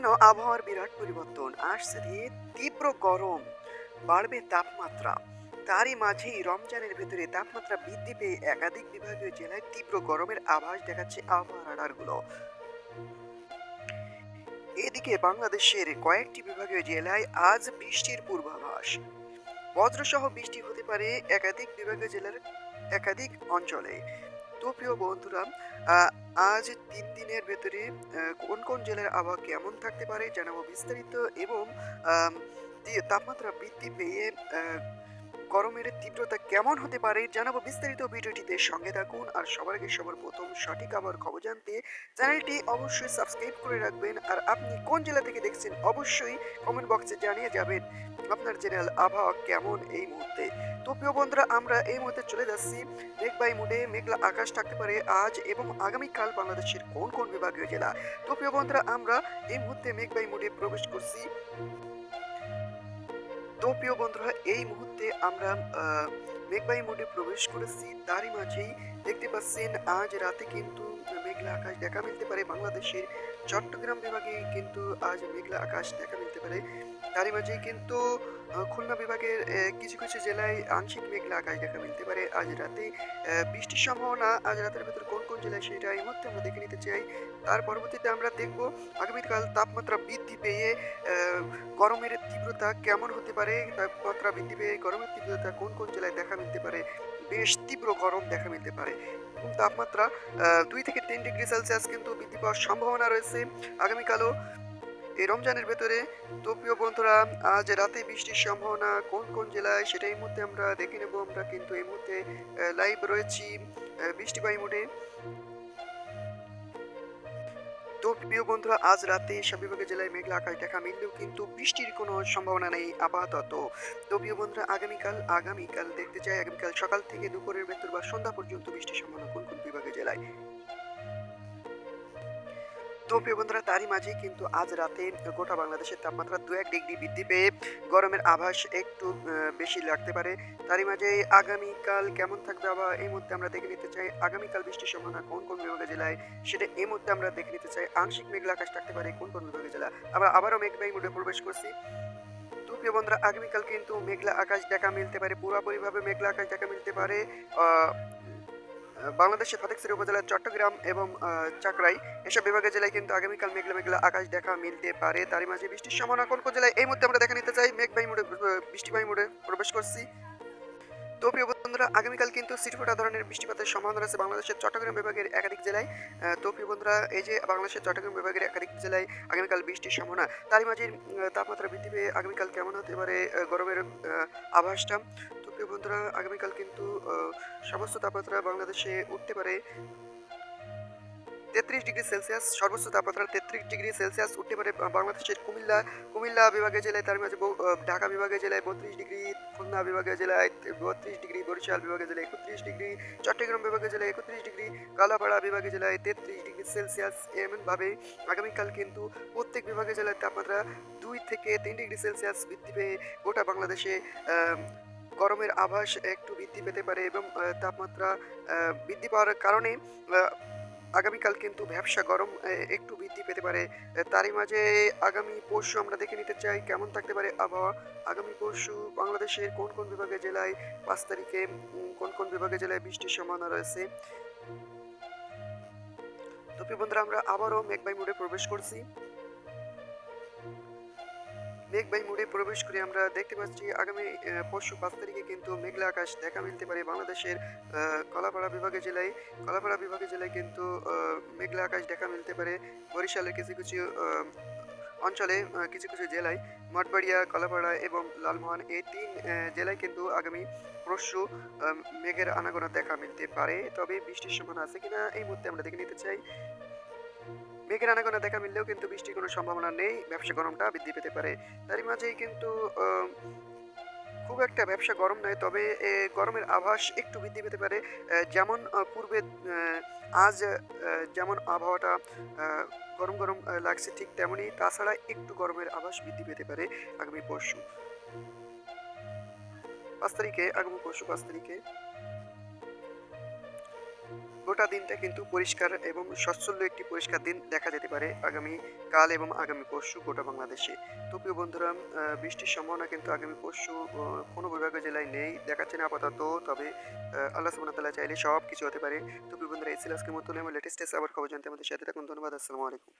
যেন আবহাওয়ার বিরাট পরিবর্তন আসছে তীব্র গরম, বাড়বে তাপমাত্রা। তারই মাঝেই রমজানের ভেতরে তাপমাত্রা বৃদ্ধি পেয়ে একাধিক বিভাগীয় জেলায় তীব্র গরমের আভাস দেখাচ্ছে আবহাওয়া রাডারগুলো। এদিকে বাংলাদেশের কয়েকটি বিভাগীয় জেলায় আজ বৃষ্টির পূর্বাভাস। বজ্রসহ বৃষ্টি হতে পারে একাধিক বিভাগীয় জেলার একাধিক অঞ্চলে। তো প্রিয় বন্ধুরা আজ তিন দিনের ভেতরে কোন কোন জেলার আবহাওয়া কেমন থাকতে পারে জানাব বিস্তারিত এবং তাপমাত্রা বৃদ্ধি পেয়ে গরমের তীব্রতা কেমন হতে পারে জানাব বিস্তারিত ভিডিওটিতে। সঙ্গে থাকুন আর সবার আগে সবার প্রথম সঠিক আবহাওয়ার খবর জানতে চ্যানেলটি অবশ্যই সাবস্ক্রাইব করে রাখবেন আর আপনি কোন জেলা থেকে দেখছেন অবশ্যই কমেন্ট বক্সে জানিয়ে যাবেন আপনার জেনারেল আবহাওয়া কেমন এই মুহূর্তে। তো প্রিয় বন্ধুরা, আমরা এই মুহূর্তে চলে যাচ্ছি মেঘবাই মুডে মেঘলা আকাশ থাকতে পারে আজ এবং আগামীকাল বাংলাদেশের কোন কোন বিভাগীয় জেলা। তো প্রিয় বন্ধুরা, আমরা এই মুহূর্তে মেঘবাই মুডে প্রবেশ করছি। তো প্রিয় বন্ধুরা, এই মুহূর্তে আমরা মেঘবাই মোডে প্রবেশ করেছি। তারই মাঝেই দেখতে পাচ্ছেন, আজ রাতে কিন্তু মেঘলা আকাশ দেখা মিলতে পারে। বাংলাদেশের চট্টগ্রাম বিভাগে কিন্তু আজ মেঘলা আকাশ দেখা মিলতে পারে। তারই মাঝেই কিন্তু খুলনা বিভাগের কিছু কিছু জেলায় আংশিক মেঘলা আকাশ দেখা মিলতে পারে। আজ রাতে বৃষ্টির সম্ভাবনা আজ রাতের ভেতর জেলায় সেটা এই মুহূর্তে আমরা দেখে নিতে চাই। তার পরবর্তীতে আমরা দেখব আগামীকাল তাপমাত্রা বৃদ্ধি পেয়ে গরমের তীব্রতা কেমন হতে পারে? তাপমাত্রা বৃদ্ধি পেয়ে গরমের তীব্রতা কোন কোন জেলায় দেখা মিলতে পারে? বেশ তীব্র গরম দেখা মিলতে পারে। এবং তাপমাত্রা দুই থেকে তিন ডিগ্রি সেলসিয়াস কিন্তু বৃদ্ধি পাওয়ার সম্ভাবনা রয়েছে। আগামীকালও এই রমজানের ভেতরে। তো প্রিয় বন্ধুরা, আজ রাতে বৃষ্টির সম্ভাবনা কোন কোন জেলায় সেটা এই মুহূর্তে আমরা দেখে নেব। আমরা কিন্তু এই মুহূর্তে লাইভ রয়েছি। বৃষ্টি পাই মোটে তো প্রিয় বন্ধুরা, আজ রাতে সব বিভাগের জেলায় মেঘলা আকাশ দেখা মিললেও কিন্তু বৃষ্টির কোনো সম্ভাবনা নেই আপাতত। তো প্রিয় বন্ধুরা, আগামীকাল আগামীকাল দেখতে চাই। আগামীকাল সকাল থেকে দুপুরের ভেতর বা সন্ধ্যা পর্যন্ত বৃষ্টির সম্ভাবনা কোন কোন বিভাগের জেলায়? তো প্রিয় বন্ধুরা, তারই মাঝেই কিন্তু আজ রাতে গোটা বাংলাদেশের তাপমাত্রা দু এক ডিগ্রি বৃদ্ধি পেয়ে গরমের আভাস একটু বেশি লাগতে পারে। তারই মাঝে আগামীকাল কেমন থাকবে আবার এই মুহূর্তে আমরা দেখে নিতে চাই। আগামীকাল বৃষ্টির সম্ভাবনা কোন কোন বিভাগের জেলায় সেটা এই মুহূর্তে আমরা দেখে নিতে চাই। আংশিক মেঘলা আকাশ থাকতে পারে কোন কোন বিভাগে জেলা। আমরা আবারও মেঘবাই মোডে প্রবেশ করছি। প্রিয় বন্ধুরা, আগামীকাল কিন্তু মেঘলা আকাশ দেখা মিলতে পারে, পুরোপুরিভাবে মেঘলা আকাশ দেখা মিলতে পারে। আহ, বাংলাদেশের ফতেকসির উপজেলার চট্টগ্রাম এবং চাকরাই এসব বিভাগের জেলায় কিন্তু আগামীকাল মেঘলা মেঘলা আকাশ দেখা মিলতে পারে। তারই মাঝে বৃষ্টির সম্ভাবনা কোন কোন জেলায় এই মুহূর্তে আমরা দেখা নিতে চাই। মেঘবাই মোড়ে বৃষ্টিবাই মোড়ে প্রবেশ করছি। তো প্রিয় বন্ধুরা আগামীকাল কিন্তু সিটফোটা ধরনের বৃষ্টিপাতের সম্ভাবনা আছে বাংলাদেশের চট্টগ্রাম বিভাগের একাধিক জেলায়। তো প্রিয় বন্ধুরা এই যে বাংলাদেশের চট্টগ্রাম বিভাগের একাধিক জেলায় আগামীকাল বৃষ্টির সম্ভাবনা তারই মাঝে তাপমাত্রা বৃদ্ধি পেয়ে আগামীকাল কেমন হতে পারে গরমের আভাসটা? বন্ধুরা, আগামীকাল কিন্তু সমস্ত তাপমাত্রা বাংলাদেশে উঠতে পারে। তেত্রিশ ডিগ্রি সেলসিয়াস, সর্বোচ্চ তাপমাত্রা তেত্রিশ ডিগ্রি সেলসিয়াস উঠতে পারে বাংলাদেশের কুমিল্লা কুমিল্লা বিভাগের জেলায়, তার মাঝে ঢাকা বিভাগের জেলায় বত্রিশ ডিগ্রি, খুলনা বিভাগের জেলায় বত্রিশ ডিগ্রি, বরিশাল বিভাগের জেলায় একত্রিশ ডিগ্রি, চট্টগ্রাম বিভাগের জেলায় একত্রিশ ডিগ্রি, কালাপাড়া বিভাগের জেলায় তেত্রিশ ডিগ্রি সেলসিয়াস এমনভাবে আগামীকাল কিন্তু প্রত্যেক বিভাগের জেলায় তাপমাত্রা দুই থেকে তিন ডিগ্রি সেলসিয়াস বৃদ্ধি পেয়ে গোটা বাংলাদেশে গরমের আভাস একটু বৃদ্ধি পেতে পারে এবং তাপমাত্রা বৃদ্ধি পাওয়ার কারণে আগামীকাল কিন্তু ব্যবসা গরম একটু বৃদ্ধি পেতে পারে। তারই মাঝে আগামী পরশু আমরা দেখে নিতে চাই কেমন থাকতে পারে আবহাওয়া। আগামী পরশু বাংলাদেশের কোন কোন বিভাগে জেলায় পাঁচ তারিখে কোন কোন বিভাগে জেলায় বৃষ্টির সম্ভাবনা রয়েছে? তো বন্ধুরা, আমরা আবারও মেঘবাই মোড়ে প্রবেশ করছি। মেঘবাই মোড়ে প্রবেশ করে আমরা দেখতে পাচ্ছি আগামী পরশু পাঁচ তারিখে কিন্তু মেঘলা আকাশ দেখা মিলতে পারে বাংলাদেশের কলাপাড়া বিভাগের জেলায়। কলাপাড়া বিভাগের জেলায় কিন্তু মেঘলা আকাশ দেখা মিলতে পারে। বরিশালের কিছু কিছু অঞ্চলে কিছু কিছু জেলায়, মঠবাড়িয়া, কলাপাড়া এবং লালমোহন এই তিন জেলায় কিন্তু আগামী পরশু মেঘের আনাগোনা দেখা মিলতে পারে। তবে বৃষ্টির সম্ভাবনা আছে কিনা এই মুহূর্তে আমরা দেখে নিতে চাই। মেঘের আনাগোনা দেখা মিললেও কিন্তু বৃষ্টির কোনো সম্ভাবনা নেই, ব্যবসা গরমটা বৃদ্ধি পেতে পারে। তারই মাঝেই কিন্তু খুব একটা ব্যবসা গরম নয়, তবে গরমের আভাস একটু বৃদ্ধি পেতে পারে। যেমন পূর্বে আজ যেমন আবহাওয়াটা গরম গরম লাগছে ঠিক তেমনই, তাছাড়া একটু গরমের আভাস বৃদ্ধি পেতে পারে আগামী পরশু। পাঁচ তারিখে, আগামী পরশু পাঁচ তারিখে। গোটা দিনটা কিন্তু পরিষ্কার এবং সচ্ছল্য একটি পরিষ্কার দিন দেখা যেতে পারে আগামী কাল এবং আগামী পরশু গোটা বাংলাদেশে। তো প্রিয় বন্ধুরা বৃষ্টির সম্ভাবনা কিন্তু আগামী পরশু কোনো বিভাগীয় জেলায় নেই, দেখাচ্ছে না আপাতত, তবে আল্লাহ সুবহানাহু তাআলা চাইলে সব কিছু হতে পারে। তো প্রিয় বন্ধুরা, এই ছিল আজকের মতো লেটেস্ট আবার খবর জানতে আমাদের সাথে থাকুন। ধন্যবাদ, আসসালামু আলাইকুম।